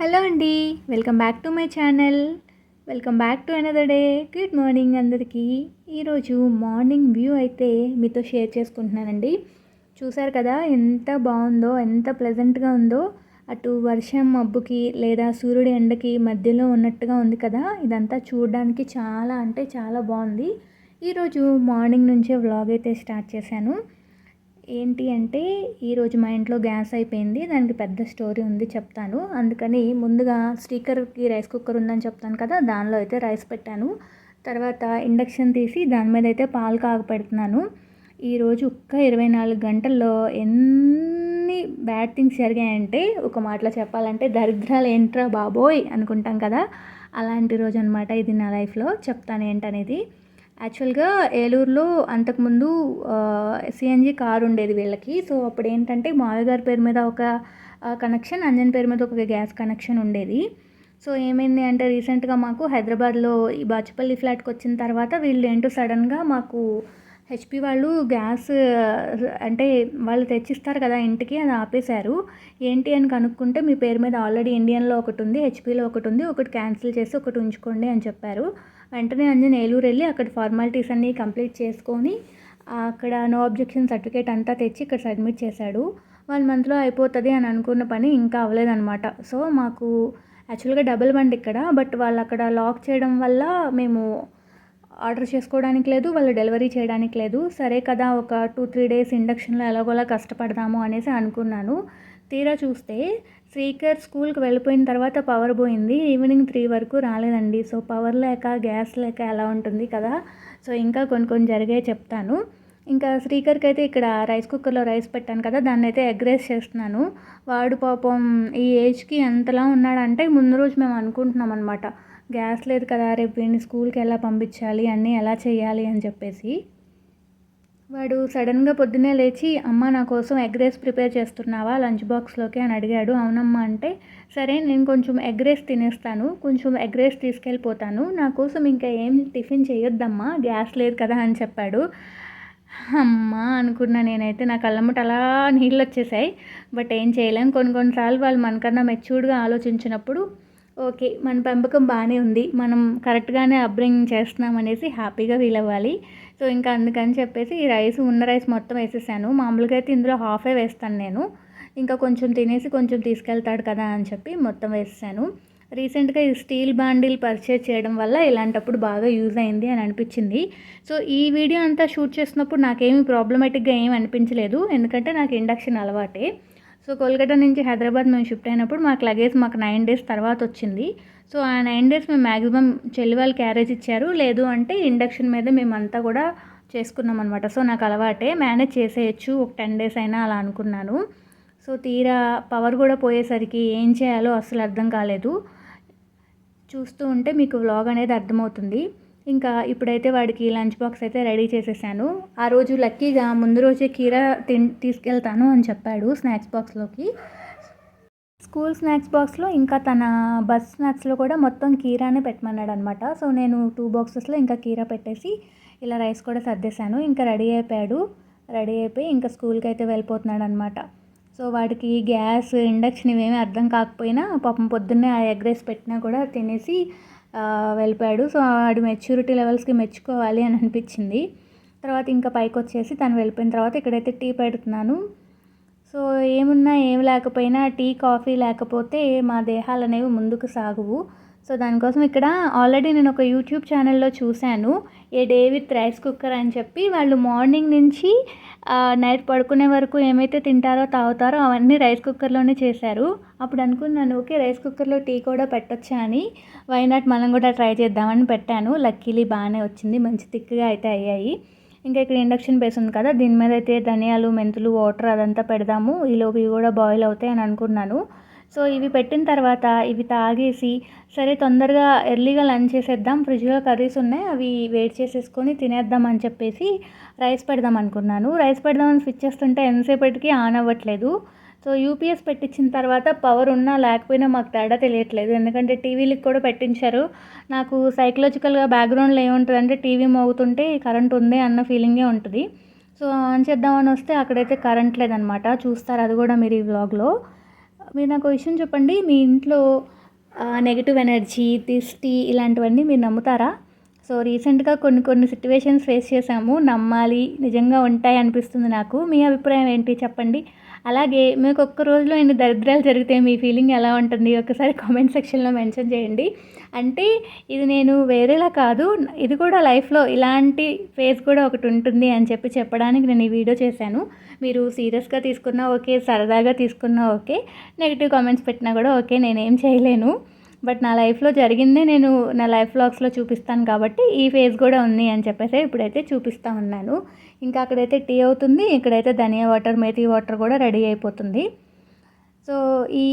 Hello అండి. Welcome back to my channel. Welcome back to another day. Good morning అందరికీ. ఈరోజు morning view అయితే మీతో షేర్ చేసుకుంటున్నానండి. చూసారు కదా ఎంత బాగుందో ఎంత ప్లెజెంట్గా ఉందో. అటు వర్షం మబ్బుకి లేదా సూర్యుడి ఎండకి మధ్యలో ఉన్నట్టుగా ఉంది కదా. ఇదంతా చూడడానికి చాలా అంటే చాలా బాగుంది. ఈరోజు మార్నింగ్ నుంచే వ్లాగ్ అయితే స్టార్ట్ చేశాను. ఏంటి అంటే ఈరోజు మా ఇంట్లో గ్యాస్ అయిపోయింది దానికి పెద్ద స్టోరీ ఉంది చెప్తాను. అందుకని ముందుగా స్టీకర్కి రైస్ కుక్కర్ ఉందని చెప్తాను కదా దానిలో అయితే రైస్ పెట్టాను. తర్వాత ఇండక్షన్ తీసి దాని మీద అయితే పాలు కాగపెడుతున్నాను. ఈరోజు ఒక్క ఇరవై నాలుగు గంటల్లో ఎన్ని బ్యాడ్ థింగ్స్ జరిగాయంటే ఒక మాటలో చెప్పాలంటే దరిద్రాలు ఏంట్రా బాబోయ్ అనుకుంటాం కదా అలాంటి రోజు అనమాట ఇది నా లైఫ్లో. చెప్తాను ఏంటనేది? యాక్చువల్గా ఏలూరులో అంతకుముందు సిఎన్జి కారు ఉండేది వీళ్ళకి. సో అప్పుడు ఏంటంటే మావయ్య గారి పేరు మీద ఒక కనెక్షన్ అంజన్ పేరు మీద ఒక గ్యాస్ కనెక్షన్ ఉండేది. సో ఏమైంది అంటే రీసెంట్గా మాకు హైదరాబాద్లో ఈ బాచపల్లి ఫ్లాట్కి వచ్చిన తర్వాత వీళ్ళు ఏంటో సడన్గా మాకు హెచ్పి వాళ్ళు గ్యాస్ అంటే వాళ్ళు తెచ్చిస్తారు కదా ఇంటికి అది ఆపేశారు. ఏంటి అని కనుక్కుంటే మీ పేరు మీద ఆల్రెడీ ఇండియన్లో ఒకటి ఉంది హెచ్పిలో ఒకటి ఉంది ఒకటి క్యాన్సిల్ చేసి ఒకటి ఉంచుకోండి అని చెప్పారు. వెంటనే అంజన్ ఏలూరు వెళ్ళి అక్కడ ఫార్మాలిటీస్ అన్నీ కంప్లీట్ చేసుకొని అక్కడ నో అబ్జెక్షన్ సర్టిఫికేట్ అంతా తెచ్చి ఇక్కడ సబ్మిట్ చేశాడు. వన్ మంత్లో అయిపోతుంది అని అనుకున్న పని ఇంకా అవ్వలేదన్నమాట. సో మాకు యాక్చువల్గా డబుల్ బండి ఇక్కడ బట్ వాళ్ళు అక్కడ లాక్ చేయడం వల్ల మేము ఆర్డర్ చేసుకోవడానికి లేదు వాళ్ళు డెలివరీ చేయడానికి లేదు. సరే కదా ఒక టూ త్రీ డేస్ ఇండక్షన్లో ఎలాగోలా కష్టపడదాము అనేసి అనుకున్నాను. తీరా చూస్తే స్పీకర్ స్కూల్కి వెళ్ళిపోయిన తర్వాత పవర్ పోయింది. ఈవినింగ్ త్రీ వరకు రాలేదండి. సో పవర్ లేక గ్యాస్ లేక ఎలా ఉంటుంది కదా. సో ఇంకా కొన్ని కొన్ని జరిగాయి చెప్తాను. ఇంకా శ్రీకర్కి అయితే ఇక్కడ రైస్ కుక్కర్లో రైస్ పెట్టాను కదా. దాన్ని అయితే ఎగ్ రైస్ చేస్తున్నాను. వాడు పాపం ఈ ఏజ్కి ఎంతలా ఉన్నాడంటే ముందు రోజు మేము అనుకుంటున్నాం అనమాట గ్యాస్ లేదు కదా రేపు వీడిని స్కూల్కి ఎలా పంపించాలి అన్నీ ఎలా చేయాలి అని చెప్పేసి. వాడు సడన్గా పొద్దున్నే లేచి అమ్మ నా కోసం ఎగ్ రైస్ ప్రిపేర్ చేస్తున్నావా? లంచ్ బాక్స్లోకి అని అడిగాడు. అవునమ్మా అంటే సరే నేను కొంచెం ఎగ్ రైస్ తినేస్తాను కొంచెం ఎగ్ రైస్ తీసుకెళ్ళిపోతాను నా కోసం ఇంకా ఏం టిఫిన్ చేయొద్దమ్మా గ్యాస్ లేదు కదా అని చెప్పాడు. అమ్మా అనుకున్నా నేనైతే నా కళ్ళమ్మట అలా నీళ్ళు వచ్చేసాయి బట్ ఏం చేయలేం. కొన్ని కొన్నిసార్లు వాళ్ళు మనకన్నా మెచ్యూర్డ్గా ఆలోచించినప్పుడు ఓకే మన పెంపకం బాగానే ఉంది. మనం కరెక్ట్గానే అప్బ్రింగ్ చేస్తున్నాం అనేసి హ్యాపీగా ఫీల్ అవ్వాలి. సో ఇంకా అందుకని చెప్పేసి ఈ రైస్ ఉన్న రైస్ మొత్తం వేసేసాను. మామూలుగా అయితే ఇందులో హాఫే వేస్తాను నేను. ఇంకా కొంచెం తినేసి కొంచెం తీసుకెళ్తాడు కదా అని చెప్పి మొత్తం వేసాను రీసెంట్గా ఈ స్టీల్ బాండిల్ పర్చేజ్ చేయడం వల్ల ఇలాంటప్పుడు బాగా యూజ్ అయింది అని అనిపించింది. సో ఈ వీడియో అంతా షూట్ చేసినప్పుడు నాకేమీ ప్రాబ్లమేటిక్గా ఏమి అనిపించలేదు. ఎందుకంటే నాకు ఇండక్షన్ అలవాటే. సో కోల్కతా నుంచి హైదరాబాద్ మేము షిఫ్ట్ అయినప్పుడు మాకు లగేజ్ మాకు నైన్ డేస్ తర్వాత వచ్చింది. సో ఆ నైన్ డేస్ మేము మ్యాక్సిమం చెల్లి వాళ్ళు క్యారేజ్ ఇచ్చారు. లేదు అంటే ఇండక్షన్ మీద మేమంతా కూడా చేసుకున్నాం అనమాట సో నాకు అలవాటే మేనేజ్ చేసేయచ్చు ఒక టెన్ డేస్ అయినా అలా అనుకున్నాను. సో తీరా పవర్ కూడా పోయేసరికి ఏం చేయాలో అసలు అర్థం కాలేదు. చూస్తూ ఉంటే మీకు వ్లాగ్ అనేది అర్థమవుతుంది. ఇంకా ఇప్పుడైతే వాడికి లంచ్ బాక్స్ అయితే రెడీ చేసేసాను. ఆ రోజు లక్కీగా ముందు రోజే కీరా తిన్ తీసుకెళ్తాను అని చెప్పాడు స్నాక్స్ బాక్స్లోకి. స్కూల్ స్నాక్స్ బాక్స్లో ఇంకా తన బస్ స్నాక్స్లో కూడా మొత్తం కీరానే పెట్టమన్నాడు అనమాట సో నేను టూ బాక్సెస్లో ఇంకా కీరా పెట్టేసి ఇలా రైస్ కూడా సర్దేశాను. ఇంకా రెడీ అయిపోయాడు. రెడీ అయిపోయి ఇంకా స్కూల్కి అయితే వెళ్ళిపోతున్నాడు అనమాట సో వాడికి గ్యాస్ ఇండక్షన్ ఇవేమీ అర్థం కాకపోయినా పాపం పొద్దున్నే ఆ ఎగ్ రైస్ పెట్టినా కూడా తినేసి వెళ్ళిపోయాడు. సో వాడి మెచ్యూరిటీ లెవెల్స్కి మెచ్చుకోవాలి అని అనిపించింది. తర్వాత ఇంకా పైకి వచ్చేసి తను వెళ్ళిపోయిన తర్వాత ఇక్కడైతే టీ పెడుతున్నాను. సో ఏమున్నా ఏం లేకపోయినా టీ కాఫీ లేకపోతే మా దేహాలు అనేవి ముందుకు సాగువు. సో దానికోసం ఇక్కడ ఆల్రెడీ నేను ఒక యూట్యూబ్ ఛానల్లో చూశాను. A day with rice cooker అని చెప్పి వాళ్ళు మార్నింగ్ నుంచి నైట్ పడుకునే వరకు ఏమైతే తింటారో తాగుతారో అవన్నీ రైస్ కుక్కర్లోనే చేశారు. అప్పుడు అనుకున్నాను ఓకే రైస్ కుక్కర్లో టీ కూడా పెట్టొచ్చా అని. వైనాట్ మనం కూడా ట్రై చేద్దామని పెట్టాను. లక్కీలీ బాగానే వచ్చింది. మంచి థిక్గా అయితే అయ్యాయి. ఇంకా ఇక్కడ ఇండక్షన్ బేస్ ఉంది కదా దీని మీద అయితే ధనియాలు మెంతులు వాటర్ అదంతా పెడదాము. ఈలోపు ఇవి కూడా బాయిల్ అవుతాయి అని అనుకున్నాను. సో ఇవి పెట్టిన తర్వాత ఇవి తాగేసి సరే తొందరగా ఎర్లీగా లంచ్ చేసేద్దాం ఫ్రిడ్జ్లో కర్రీస్ ఉన్నాయి అవి వేడి చేసేసుకొని తినేద్దాం అని చెప్పేసి రైస్ పెడదాం అనుకున్నాను. రైస్ పెడదామని స్విచ్ చేస్తుంటే ఎంతసేపటికి ఆన్ అవ్వట్లేదు. సో యూపీఎస్ పెట్టించిన తర్వాత పవర్ ఉన్నా లేకపోయినా మాకు తేడా తెలియట్లేదు. ఎందుకంటే టీవీలకు కూడా పెట్టించారు. నాకు సైకలాజికల్గా బ్యాక్గ్రౌండ్లో ఏముంటుందంటే టీవీ మోగుతుంటే కరెంట్ ఉంది అన్న ఫీలింగే ఉంటుంది. సో ఆన్ చేద్దామని వస్తే అక్కడైతే కరెంట్ లేదనమాట. చూస్తారు అది కూడా మీరు ఈ వ్లాగ్లో. మీరు నాకు విషయం చెప్పండి. మీ ఇంట్లో నెగిటివ్ ఎనర్జీ దిష్టి ఇలాంటివన్నీ మీరు నమ్ముతారా? సో రీసెంట్గా కొన్ని కొన్ని సిట్యువేషన్స్ ఫేస్ చేసాము నమ్మాలి నిజంగా ఉంటాయి అనిపిస్తుంది నాకు. మీ అభిప్రాయం ఏంటి? చెప్పండి. అలాగే మీకు ఒక్క రోజులో ఎన్ని దరిద్రాలు జరిగితే మీ ఫీలింగ్ ఎలా ఉంటుంది? ఒకసారి కామెంట్ సెక్షన్లో మెన్షన్ చేయండి. అంటే ఇది నేను వేరేలా కాదు ఇది కూడా లైఫ్లో ఇలాంటి ఫేస్ కూడా ఒకటి ఉంటుంది అని చెప్పి చెప్పడానికి నేను ఈ వీడియో చేశాను. మీరు సీరియస్గా తీసుకున్నా ఓకే సరదాగా తీసుకున్నా ఓకే నెగిటివ్ కామెంట్స్ పెట్టినా కూడా ఓకే నేనేం చేయలేను. బట్ నా లైఫ్లో జరిగిందే నేను నా లైఫ్ వ్లాగ్స్లో చూపిస్తాను కాబట్టి ఈ ఫేజ్ కూడా ఉంది అని చెప్పేసి ఇప్పుడైతే చూపిస్తూ ఉన్నాను. ఇంకా అక్కడైతే టీ అవుతుంది ఇక్కడైతే ధనియా వాటర్ మేతి వాటర్ కూడా రెడీ అయిపోతుంది. సో ఈ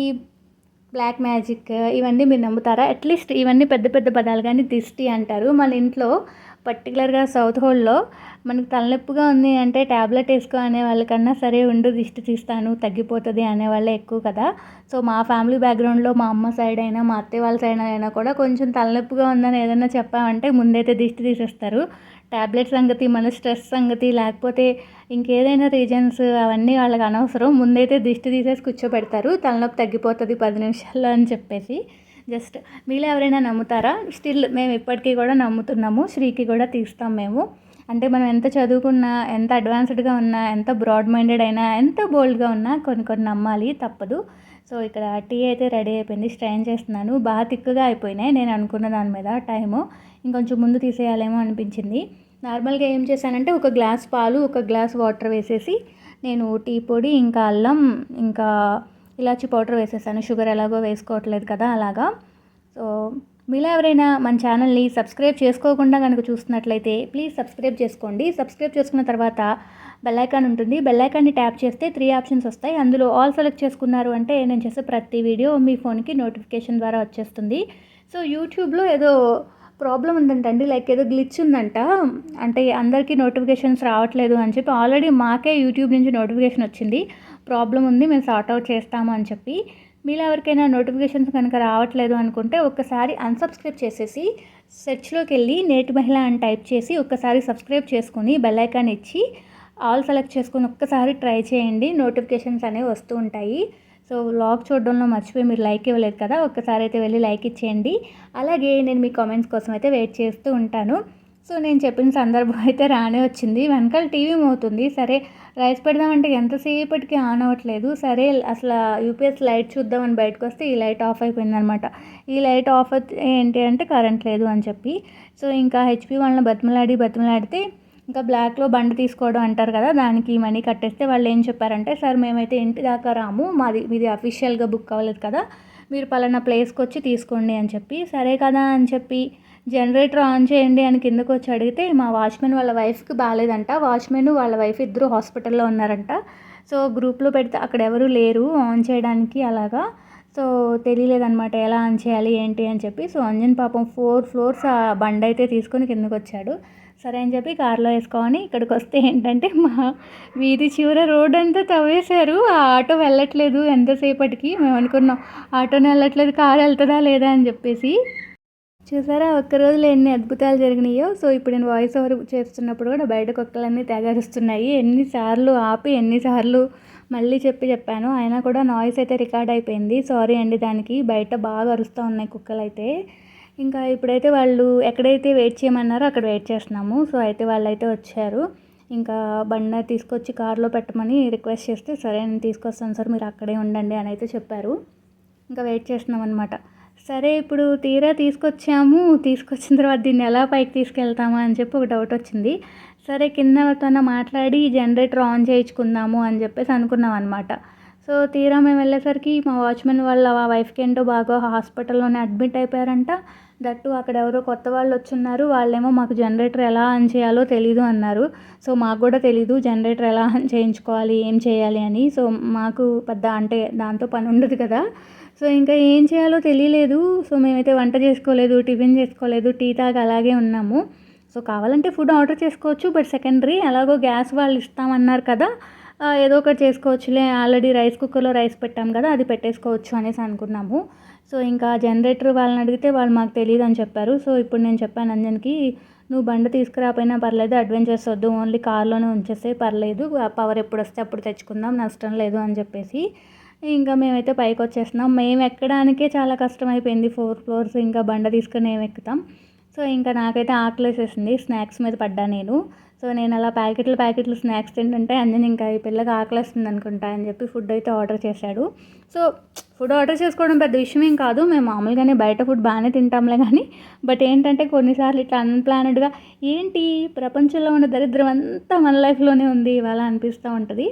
బ్లాక్ మ్యాజిక్ ఇవన్నీ మీరు నమ్ముతారా? అట్లీస్ట్ ఇవన్నీ పెద్ద పెద్ద పదాలు కానీ దిష్టి అంటారు. మన ఇంట్లో పర్టికులర్గా సౌత్ హోల్లో మనకు తలనొప్పిగా ఉంది అంటే ట్యాబ్లెట్ వేసుకో అనే వాళ్ళకన్నా సరే ఉండు దిష్టి తీస్తాను తగ్గిపోతుంది అనేవాళ్ళే ఎక్కువ కదా. సో మా ఫ్యామిలీ బ్యాక్గ్రౌండ్లో మా అమ్మ సైడ్ అయినా మా అత్తయ్య వాళ్ళ సైడ్ అయినా కూడా కొంచెం తలనొప్పిగా ఉందని ఏదైనా చెప్పామంటే ముందైతే దిష్టి తీసేస్తారు. ట్యాబ్లెట్ సంగతి మన స్ట్రెస్ సంగతి లేకపోతే ఇంకేదైనా రీజన్స్ అవన్నీ వాళ్ళకి అనవసరం. ముందైతే దిష్టి తీసేసి కూర్చోబెడతారు. తలనొప్పి తగ్గిపోతుంది పది నిమిషాల్లో అని చెప్పేసి. జస్ట్ మీలో ఎవరైనా నమ్ముతారా? స్టిల్ మేము ఇప్పటికీ కూడా నమ్ముతున్నాము. శ్రీకి కూడా తీస్తాం మేము. అంటే మనం ఎంత చదువుకున్నా ఎంత అడ్వాన్స్డ్గా ఉన్నా ఎంత బ్రాడ్ మైండెడ్ అయినా ఎంత బోల్డ్గా ఉన్నా కొన్ని కొన్ని నమ్మాలి తప్పదు. సో ఇక్కడ టీ అయితే రెడీ అయిపోయింది స్ట్రైన్ చేస్తున్నాను. బాగా తిక్కుగా అయిపోయినాయి నేను అనుకున్న దాని మీద టైము. ఇంకొంచెం ముందు తీసేయాలేమో అనిపించింది. నార్మల్గా ఏం చేశానంటే ఒక గ్లాస్ పాలు ఒక గ్లాస్ వాటర్ వేసేసి నేను టీ పొడి ఇంకా అల్లం ఇంకా ఇలాచి పౌడర్ వేసేసాను. షుగర్ ఎలాగో వేసుకోవట్లేదు కదా అలాగా. సో మీలో ఎవరైనా మన ఛానల్ని సబ్స్క్రైబ్ చేసుకోకుండా కనుక చూస్తున్నట్లయితే ప్లీజ్ సబ్స్క్రైబ్ చేసుకోండి. సబ్స్క్రైబ్ చేసుకున్న తర్వాత బెల్లైకాన్ ఉంటుంది. బెల్లైకాన్ని ట్యాప్ చేస్తే త్రీ ఆప్షన్స్ వస్తాయి. అందులో ఆల్ సెలెక్ట్ చేసుకున్నారు అంటే నేను చేసే ప్రతి వీడియో మీ ఫోన్కి నోటిఫికేషన్ ద్వారా వచ్చేస్తుంది. సో యూట్యూబ్లో ఏదో ప్రాబ్లం ఉందంటండి లైక్ ఏదో గ్లిచ్ ఉందంట. అంటే అందరికీ నోటిఫికేషన్స్ రావట్లేదు అని చెప్పి ఆల్రెడీ మాకే యూట్యూబ్ నుంచి నోటిఫికేషన్ వచ్చింది. ప్రాబ్లం ఉంది మేము సార్ట్అవుట్ చేస్తాము అని చెప్పి. మీలో ఎవరికైనా నోటిఫికేషన్స్ కనుక రావట్లేదు అనుకుంటే ఒక్కసారి అన్సబ్స్క్రైబ్ చేసేసి సెర్చ్లోకి వెళ్ళి నేటి మహిళ అని టైప్ చేసి ఒక్కసారి సబ్స్క్రైబ్ చేసుకుని బెల్ ఐకాన్ ఇచ్చి ఆల్ సెలెక్ట్ చేసుకుని ఒక్కసారి ట్రై చేయండి. నోటిఫికేషన్స్ అనేవి వస్తూ ఉంటాయి. సో వ్లాగ్ చూడడంలో మర్చిపోయి మీరు లైక్ ఇవ్వలేదు కదా ఒక్కసారి అయితే వెళ్ళి లైక్ ఇచ్చేయండి. అలాగే నేను మీ కామెంట్స్ కోసం అయితే వెయిట్ చేస్తూ ఉంటాను. సో నేను చెప్పిన సందర్భం అయితే రానే వచ్చింది. వెనకాల టీవీ మోతుంది సరే రైస్ పెడదామంటే ఎంతసేపటికి ఆన్ అవ్వట్లేదు. సరే అసలు యూపీఎస్ లైట్ చూద్దామని బయటకు వస్తే ఈ లైట్ ఆఫ్ అయిపోయిందనమాట ఈ లైట్ ఆఫ్ ఏంటి అంటే కరెంట్ లేదు అని చెప్పి. సో ఇంకా హెచ్పి వాళ్ళని బతిమలాడి బతిమలాడితే ఇంకా బ్లాక్లో బండి తీసుకోవడం అంటారు కదా దానికి మనీ కట్టేస్తే వాళ్ళు ఏం చెప్పారంటే సార్ మేమైతే ఇంటి దాకా రాము మాది మీది అఫీషియల్గా బుక్ అవ్వలేదు కదా మీరు పలానా ప్లేస్కి వచ్చి తీసుకోండి అని చెప్పి సరే కదా అని చెప్పి జనరేటర్ ఆన్ చేయండి అని కిందకు వచ్చి అడిగితే మా వాచ్మెన్ వాళ్ళ వైఫ్కి బాగాలేదంట వాచ్మెన్ వాళ్ళ వైఫ్ ఇద్దరు హాస్పిటల్లో ఉన్నారంట. సో గ్రూప్లో పెడితే అక్కడ ఎవరు లేరు ఆన్ చేయడానికి అలాగా. సో తెలియలేదనమాట ఎలా ఆన్ చేయాలి ఏంటి అని చెప్పి. సో అంజన్ పాపం ఫోర్ ఫ్లోర్స్ ఆ బండి అయితే తీసుకొని కిందకు వచ్చాడు. సరే అని చెప్పి కారులో వేసుకోని ఇక్కడికి వస్తే ఏంటంటే మా వీధి చివర రోడ్ అంతా తవ్వేశారు. ఆ ఆటో వెళ్ళట్లేదు ఎంతసేపటికి? మేము అనుకున్నాం ఆటోనే వెళ్ళట్లేదు కారు వెళ్తుందా లేదా? అని చెప్పేసి. చూసారా ఒక్క రోజులో ఎన్ని అద్భుతాలు జరిగినాయో. సో ఇప్పుడు నేను వాయిస్ ఓవర్ చేస్తున్నప్పుడు కూడా బయట కుక్కలన్నీ తెగరుస్తున్నాయి. ఎన్నిసార్లు ఆపి ఎన్నిసార్లు మళ్ళీ చెప్పి చెప్పాను. అయినా కూడా నాయిస్ అయితే రికార్డ్ అయిపోయింది. సారీ అండి దానికి బయట బాగా అరుస్తూ ఉన్నాయి కుక్కలు అయితే ఇంకా ఇప్పుడైతే వాళ్ళు ఎక్కడైతే వెయిట్ చేయమన్నారో అక్కడ వెయిట్ చేస్తున్నాము. సో అయితే వాళ్ళు అయితే వచ్చారు. ఇంకా బండ తీసుకొచ్చి కార్లో పెట్టమని రిక్వెస్ట్ చేస్తే సరే నేను తీసుకొస్తాను సార్ మీరు అక్కడే ఉండండి అని అయితే చెప్పారు. ఇంకా వెయిట్ చేస్తున్నాం అనమాట సరే ఇప్పుడు తీరా తీసుకొచ్చాము. తీసుకొచ్చిన తర్వాత దీన్ని ఎలా పైకి తీసుకెళ్తామా అని చెప్పి ఒక డౌట్ వచ్చింది. సరే కింద తన మాట్లాడి జనరేటర్ ఆన్ చేయించుకుందాము అని చెప్పేసి అనుకున్నాం అనమాట సో తీరా మేము వెళ్ళేసరికి మా వాచ్మెన్ వాళ్ళ వైఫ్కి ఏంటో బాగా హాస్పిటల్లోనే అడ్మిట్ అయిపోయారంట. దట్టు అక్కడ ఎవరో కొత్త వాళ్ళు వచ్చున్నారు వాళ్ళేమో మాకు జనరేటర్ ఎలా ఆన్ చేయాలో తెలీదు అన్నారు. సో మాకు కూడా తెలీదు జనరేటర్ ఎలా ఆన్ చేయించుకోవాలి ఏం చేయాలి అని. సో మాకు పెద్ద అంటే దాంతో పని ఉండదు కదా. సో ఇంకా ఏం చేయాలో తెలియలేదు. సో మేమైతే వంట చేసుకోలేదు టిఫిన్ చేసుకోలేదు టీ తాగి అలాగే ఉన్నాము. సో కావాలంటే ఫుడ్ ఆర్డర్ చేసుకోవచ్చు బట్ సెకండరీ అలాగో గ్యాస్ వాళ్ళు ఇస్తామన్నారు కదా. ఏదో ఒకటి చేసుకోవచ్చులే ఆల్రెడీ రైస్ కుక్కర్లో రైస్ పెట్టాం కదా అది పెట్టేసుకోవచ్చు అనేసి అనుకున్నాము. సో ఇంకా జనరేటర్ వాళ్ళని అడిగితే వాళ్ళు మాకు తెలియదు అని చెప్పారు. సో ఇప్పుడు నేను చెప్పాను అంజన్కి నువ్వు బండి తీసుకురాపోయినా పర్లేదు అడ్వెంచర్స్ వద్దు ఓన్లీ కార్లోనే ఉంచేస్తే పర్లేదు పవర్ ఎప్పుడు వస్తే అప్పుడు తెచ్చుకుందాం నష్టం లేదు అని చెప్పేసి ఇంకా మేమైతే పైకి వచ్చేస్తున్నాం. మేము ఎక్కడానికే చాలా కష్టం అయిపోయింది ఫోర్ ఫ్లోర్స్ ఇంకా బండ తీసుకొని మేము ఎక్కుతాం. సో ఇంకా నాకైతే ఆకలేసేసింది స్నాక్స్ మీద పడ్డా నేను. సో నేను అలా ప్యాకెట్లు ప్యాకెట్లు స్నాక్స్ తింటుంటే అంజన్ ఇంకా ఈ పిల్లకి ఆకలిస్తుంది అనుకుంటా అని చెప్పి ఫుడ్ అయితే ఆర్డర్ చేశాడు. సో ఫుడ్ ఆర్డర్ చేసుకోవడం పెద్ద విషయం ఏం కాదు మేము మామూలుగానే బయట ఫుడ్ బాగానే తింటాంలే కానీ బట్ ఏంటంటే కొన్నిసార్లు ఇట్లా అన్ప్లానెడ్గా ఏంటి ప్రపంచంలో ఉన్న దరిద్రం అంతా మన లైఫ్లోనే ఉంది ఇవాళ అనిపిస్తూ ఉంటుంది.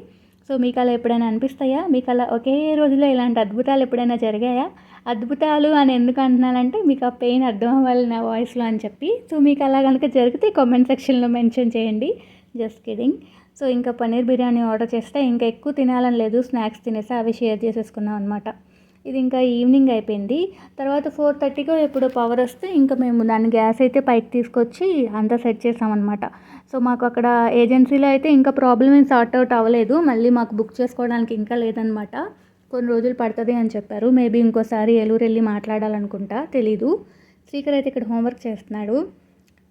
సో మీకు అలా ఎప్పుడైనా అనిపిస్తాయా? మీకు అలా ఒకే రోజులో ఇలాంటి అద్భుతాలు ఎప్పుడైనా జరిగాయా? అద్భుతాలు అని ఎందుకు అంటున్నానంటే మీకు ఆ పెయిన్ అర్థం అవ్వాలి నా వాయిస్లో అని చెప్పి. సో మీకు అలా కనుక జరిగితే కామెంట్ సెక్షన్లో మెన్షన్ చేయండి. జస్ట్ కిడింగ్ సో ఇంకా పన్నీర్ బిర్యానీ ఆర్డర్ చేస్తే ఇంకా ఎక్కువ తినాలని లేదు. స్నాక్స్ తినేసి అవి షేర్ చేసేసుకున్నాం అనమాట ఇది ఇంకా ఈవినింగ్ అయిపోయింది. తర్వాత ఫోర్ థర్టీకో ఎప్పుడు పవర్ వస్తే ఇంకా మేము దాని గ్యాస్ అయితే పైకి తీసుకొచ్చి అంతా సెట్ చేసామన్నమాట. సో మాకు అక్కడ ఏజెన్సీలో అయితే ఇంకా ప్రాబ్లమ్ ఏం సార్ట్ అవుట్ అవ్వలేదు. మళ్ళీ మాకు బుక్ చేసుకోవడానికి ఇంకా లేదనమాట కొన్ని రోజులు పడుతుంది అని చెప్పారు. మేబీ ఇంకోసారి ఏలూరు వెళ్ళి మాట్లాడాలనుకుంటా తెలీదు. శ్రీకర్ అయితే ఇక్కడ హోంవర్క్ చేస్తున్నాడు.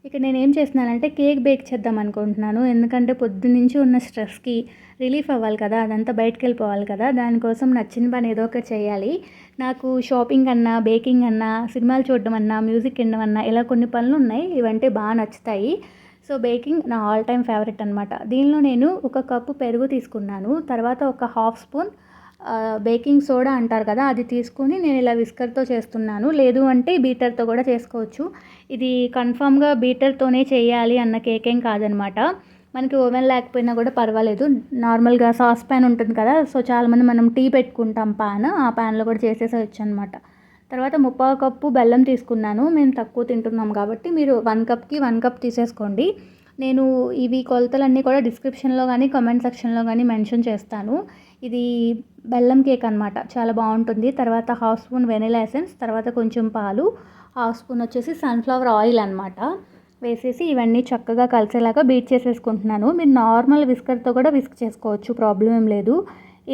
ఇక్కడ నేను ఏం చేస్తున్నానంటే కేక్ బేక్ చేద్దాం అనుకుంటున్నాను. ఎందుకంటే పొద్దున్నుంచి ఉన్న స్ట్రెస్కి రిలీఫ్ అవ్వాలి కదా అదంతా బయటకు వెళ్ళిపోవాలి కదా దానికోసం నచ్చిన పని ఏదో ఒకటి చేయాలి. నాకు షాపింగ్ అన్నా బేకింగ్ అన్నా సినిమాలు చూడడం అన్నా మ్యూజిక్ వినడం అన్నా ఇలా కొన్ని పనులు ఉన్నాయి. ఇవంటే బాగా నచ్చుతాయి. సో బేకింగ్ నా ఆల్ టైమ్ ఫేవరెట్ అనమాట దీనిలో నేను ఒక కప్పు పెరుగు తీసుకున్నాను. తర్వాత ఒక హాఫ్ స్పూన్ బేకింగ్ సోడా అంటారు కదా అది తీసుకుని నేను ఇలా విస్కర్తో చేస్తున్నాను. లేదు అంటే బీటర్తో కూడా చేసుకోవచ్చు. ఇది కన్ఫామ్గా బీటర్తోనే చేయాలి అన్న కేక్ ఏం కాదనమాట మనకి ఓవెన్ లేకపోయినా కూడా పర్వాలేదు. నార్మల్గా సాస్ ప్యాన్ ఉంటుంది కదా సో చాలామంది మనం టీ పెట్టుకుంటాం పాన్ ఆ ప్యాన్లో కూడా చేసేసేయచ్చు అనమాట తర్వాత ముప్పావు కప్పు బెల్లం తీసుకున్నాను. మేము తక్కువ తింటున్నాం కాబట్టి మీరు వన్ కప్కి వన్ కప్ తీసేసుకోండి. నేను ఇవి కొలతలన్నీ కూడా డిస్క్రిప్షన్లో కానీ కామెంట్ సెక్షన్లో కానీ మెన్షన్ చేస్తాను. ఇది బెల్లం కేక్ అనమాట చాలా బాగుంటుంది. తర్వాత హాఫ్ స్పూన్ వెనిలా ఎసెన్స్ తర్వాత కొంచెం పాలు హాఫ్ స్పూన్ వచ్చేసి సన్ఫ్లవర్ ఆయిల్ అనమాట వేసేసి ఇవన్నీ చక్కగా కలిసేలాగా బీట్ చేసేసుకుంటున్నాను. మీరు నార్మల్ విస్కర్తో కూడా విస్క్ చేసుకోవచ్చు ప్రాబ్లం ఏం లేదు.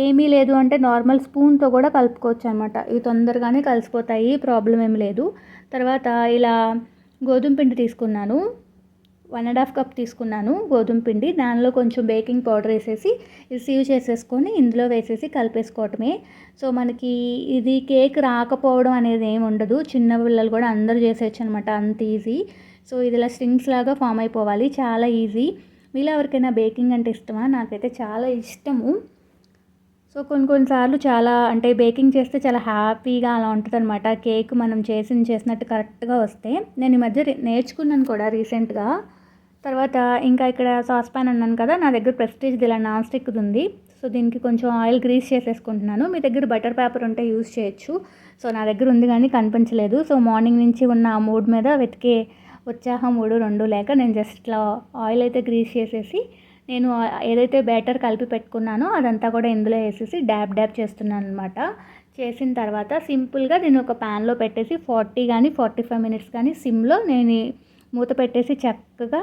ఏమీ లేదు అంటే నార్మల్ స్పూన్తో కూడా కలుపుకోవచ్చు అనమాట ఇవి తొందరగానే కలిసిపోతాయి ప్రాబ్లం ఏం లేదు. తర్వాత ఇలా గోధుమ పిండి తీసుకున్నాను. వన్ అండ్ హాఫ్ కప్ తీసుకున్నాను గోధుమ పిండి. దానిలో కొంచెం బేకింగ్ పౌడర్ వేసేసి రిసీవ్ చేసేసుకొని ఇందులో వేసేసి కలిపేసుకోవటమే. సో మనకి ఇది కేక్ రాకపోవడం అనేది ఏమి ఉండదు. చిన్న పిల్లలు కూడా అందరూ చేసేయచ్చు అనమాట అంత ఈజీ. సో ఇది ఇలా స్ట్రింగ్స్ లాగా ఫామ్ అయిపోవాలి. చాలా ఈజీ. మీలో ఎవరికైనా బేకింగ్ అంటే ఇష్టమా? నాకైతే చాలా ఇష్టము. సో కొన్ని కొన్నిసార్లు చాలా అంటే బేకింగ్ చేస్తే చాలా హ్యాపీగా అలా ఉంటుంది అనమాట కేక్ మనం చేసి చేసినట్టు కరెక్ట్గా వస్తే. నేను ఈ మధ్య నేర్చుకున్నాను కూడా రీసెంట్గా. తర్వాత ఇంకా ఇక్కడ సాస్ ప్యాన్ అన్నాను కదా నా దగ్గర ప్రెస్టీజ్ ఇలా నాన్ స్టిక్ది ఉంది. సో దీనికి కొంచెం ఆయిల్ గ్రీస్ చేసేసుకుంటున్నాను. మీ దగ్గర బటర్ పేపర్ ఉంటే యూస్ చేయొచ్చు. సో నా దగ్గర ఉంది కానీ కనిపించలేదు. సో మార్నింగ్ నుంచి ఉన్న ఆ మూడ్ మీద వెతికే ఉత్సాహం మూడు రెండు లేక నేను జస్ట్ ఇట్లా ఆయిల్ అయితే గ్రీస్ చేసేసి నేను ఏదైతే బ్యాటర్ కలిపి పెట్టుకున్నానో అదంతా కూడా ఇందులో వేసేసి డ్యాబ్ డ్యాబ్ చేస్తున్నాను అనమాట చేసిన తర్వాత సింపుల్గా నేను ఒక ప్యాన్లో పెట్టేసి ఫార్టీ కానీ ఫార్టీ ఫైవ్ మినిట్స్ కానీ సిమ్లో నేను మూత పెట్టేసి చక్కగా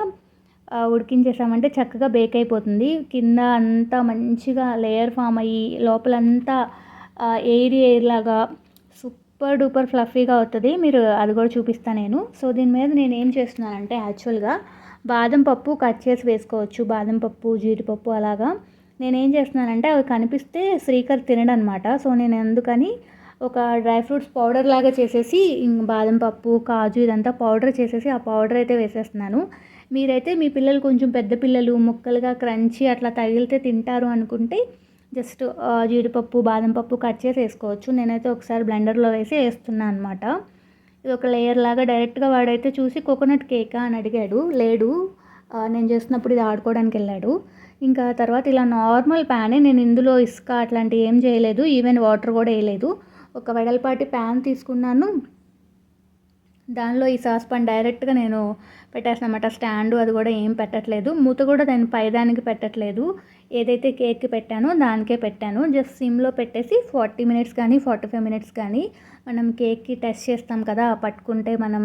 ఉడికించేసామంటే చక్కగా బేక్ అయిపోతుంది. కింద అంతా మంచిగా లేయర్ ఫామ్ అయ్యి లోపలంతా ఎయిర్ ఎయిర్ లాగా సూపర్ డూపర్ ఫ్లఫీగా అవుతుంది మీరు అది కూడా చూపిస్తాను నేను. సో దీని మీద నేను ఏం చేస్తున్నానంటే యాక్చువల్గా బాదం పప్పు కట్ చేసి వేసుకోవచ్చు. బాదం పప్పు జీడిపప్పు అలాగా. నేనేం చేస్తున్నానంటే అవి కనిపిస్తే శ్రీకర్ తినడనమాట. సో నేను ఎందుకని ఒక డ్రై ఫ్రూట్స్ పౌడర్ లాగా చేసేసి బాదం పప్పు కాజు ఇదంతా పౌడర్ చేసేసి ఆ పౌడర్ అయితే వేసేస్తున్నాను. మీరైతే మీ పిల్లలు కొంచెం పెద్ద పిల్లలు ముక్కలుగా క్రంచి అట్లా తగిలితే తింటారు అనుకుంటే జస్ట్ జీడిపప్పు బాదం పప్పు కట్ చేసి వేసుకోవచ్చు. నేనైతే ఒకసారి బ్లెండర్లో వేసి వేస్తున్నాను అనమాట ఇది ఒక లేయర్ లాగా డైరెక్ట్గా వాడైతే చూసి కోకోనట్ కేకా అని అడిగాడు. లేడు. నేను చేస్తున్నప్పుడు ఇది ఆడుకోవడానికి వెళ్ళాడు. ఇంకా తర్వాత ఇలా నార్మల్ ప్యానే నేను ఇందులో ఇసుక అట్లాంటివి ఏం చేయలేదు. ఈవెన్ వాటర్ కూడా వేయలేదు. ఒక వెడల్పాటి ప్యాన్ తీసుకున్నాను. దానిలో ఈ సాస్ పాన్ డైరెక్ట్గా నేను పెట్టేస్తానమాట స్టాండ్ అది కూడా ఏం పెట్టట్లేదు. మూత కూడా దాని పైదానికి పెట్టట్లేదు. ఏదైతే కేక్కి పెట్టానో దానికే పెట్టాను. జస్ట్ సిమ్లో పెట్టేసి ఫార్టీ మినిట్స్ కానీ ఫార్టీ ఫైవ్ మినిట్స్ కానీ మనం కేక్కి టెస్ట్ చేస్తాం కదా పట్టుకుంటే మనం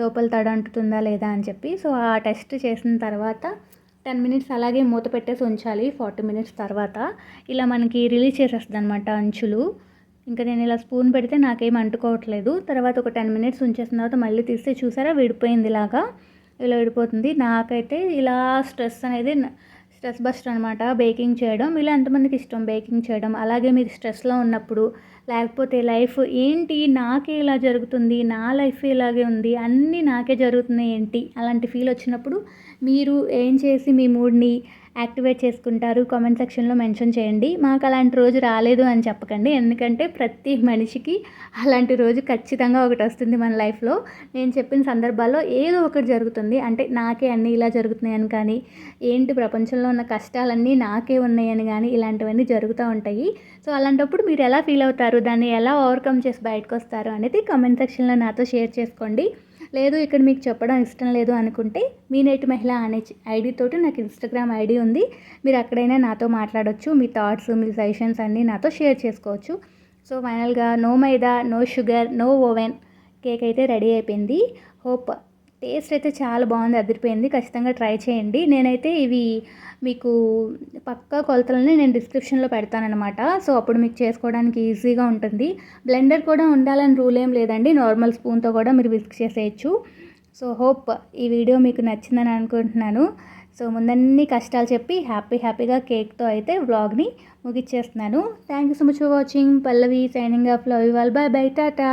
లోపల తడ అంటుతుందా లేదా అని చెప్పి. సో ఆ టెస్ట్ చేసిన తర్వాత టెన్ మినిట్స్ అలాగే మూత పెట్టేసి ఉంచాలి ఫార్టీ మినిట్స్ తర్వాత. ఇలా మనకి రిలీజ్ చేసేస్తుంది అనమాట అంచులు. ఇంకా నేను ఇలా స్పూన్ పెడితే నాకేం అంటుకోవట్లేదు. తర్వాత ఒక టెన్ మినిట్స్ ఉంచేసిన తర్వాత మళ్ళీ తీస్తే చూసారా? విడిపోయింది ఇలాగా. ఇలా విడిపోతుంది. నాకైతే ఇలా స్ట్రెస్ అనేది స్ట్రెస్ బస్ట్ అనమాట బేకింగ్ చేయడం. ఇలా ఎంతమందికి ఇష్టం బేకింగ్ చేయడం? అలాగే మీరు స్ట్రెస్లో ఉన్నప్పుడు లేకపోతే లైఫ్ ఏంటి? నాకే ఇలా జరుగుతుంది. నా లైఫ్ ఇలాగే ఉంది. అన్నీ నాకే జరుగుతున్నాయి ఏంటి? అలాంటి ఫీల్ వచ్చినప్పుడు మీరు ఏం చేసి మీ మూడ్ని యాక్టివేట్ చేసుకుంటారు కామెంట్ సెక్షన్లో మెన్షన్ చేయండి. మాకు అలాంటి రోజు రాలేదు అని చెప్పకండి. ఎందుకంటే ప్రతి మనిషికి అలాంటి రోజు ఖచ్చితంగా ఒకటి వస్తుంది మన లైఫ్లో నేను చెప్పిన సందర్భాల్లో ఏదో ఒకటి జరుగుతుంది. అంటే నాకే అన్నీ ఇలా జరుగుతున్నాయని కానీ ఏంటి ప్రపంచంలో ఉన్న కష్టాలన్నీ నాకే ఉన్నాయని కానీ ఇలాంటివన్నీ జరుగుతూ ఉంటాయి. సో అలాంటప్పుడు మీరు ఎలా ఫీల్ అవుతారు? దాన్ని ఎలా ఓవర్కమ్ చేసి బయటకు వస్తారు? అనేది కామెంట్ సెక్షన్లో నాతో షేర్ చేసుకోండి. లేదు ఇక్కడ మీకు చెప్పడం ఇష్టం లేదు అనుకుంటే మీ నేటి మహిళ అనే ఐడితోటి నాకు ఇన్స్టాగ్రామ్ ఐడి ఉంది. మీరు అక్కడైనా నాతో మాట్లాడవచ్చు మీ థాట్స్ మీ సజెషన్స్ అన్నీ నాతో షేర్ చేసుకోవచ్చు. సో ఫైనల్గా no maida no sugar no oven cake అయితే రెడీ అయిపోయింది. హోప్ టేస్ట్ అయితే చాలా బాగుంది అదిరిపోయింది. ఖచ్చితంగా ట్రై చేయండి. నేనైతే ఇవి మీకు పక్కా కొలతలని నేను డిస్క్రిప్షన్లో పెడతానమాట సో అప్పుడు మీకు చేసుకోవడానికి ఈజీగా ఉంటుంది. బ్లెండర్ కూడా ఉండాలని రూల్ ఏం లేదండి. నార్మల్ స్పూన్తో కూడా మీరు విస్క్ చేసేయచ్చు. సో హోప్ ఈ వీడియో మీకు నచ్చిందని అనుకుంటున్నాను. సో ముందన్నీ కష్టాలు చెప్పి హ్యాపీ హ్యాపీగా కేక్తో అయితే వ్లాగ్ని ముగిచ్చేస్తున్నాను. Thank you so much for watching. Pallavi signing off love ఇవాల్ bye bye bye Tata.